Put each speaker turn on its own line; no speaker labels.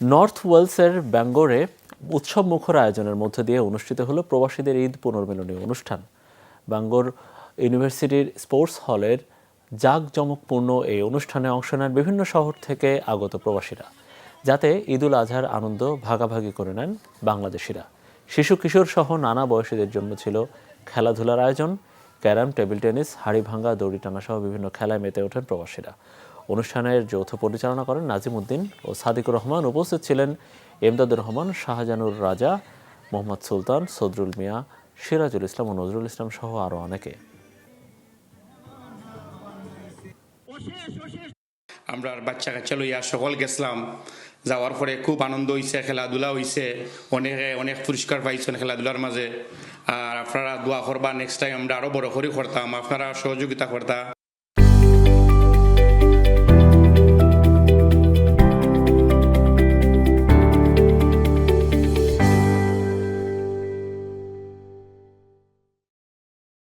North ওয়েলসের ব্যাঙ্গোরে উৎসব মুখর আয়োজনের মধ্য দিয়ে অনুষ্ঠিত হলো প্রবাসীদের ঈদ পুনর্মিলনী অনুষ্ঠান। ব্যাঙ্গোর ইউনিভার্সিটির স্পোর্টস হলের জাঁকজমকপূর্ণ এই অনুষ্ঠানে অংশ নেন বিভিন্ন শহর থেকে আগত প্রবাসীরা, যাতে ঈদুল আজহার আনন্দ ভাগাভাগি করে নেন বাংলাদেশিরা। শিশু কিশোর সহ নানা বয়সীদের জন্য ছিল খেলাধুলার আয়োজন। ক্যারাম, টেবিল টেনিস হাড়ি ভাঙ্গা দড়ি টানা সহ বিভিন্ন খেলায় মেতে ওঠেন প্রবাসীরা। অনুষ্ঠানের যৌথ পরিচালনা করেন নাজিম উদ্দিন ও সাদিকুর রহমান। উপস্থিত ছিলেন এমদাদুর রহমান, শাহজানুর রাজা, মোহাম্মদ সুলতান, সদরুল মিয়া, সিরাজুল ইসলাম ও নজরুল ইসলাম সহ আরও অনেকে।
আমরা বাচ্চা কাচ্চা লইয়া সকল গেছিলাম। যাওয়ার পরে খুব আনন্দ হয়েছে খেলাধুলা হয়েছে অনেকে অনেক পুরস্কার পাইছেন খেলাধুলার মাঝে। আর আপনারা দোয়া করবা নেক্সট টাইম আমরা আরও বড় করে করতাম। আপনারা সহযোগিতা করতা।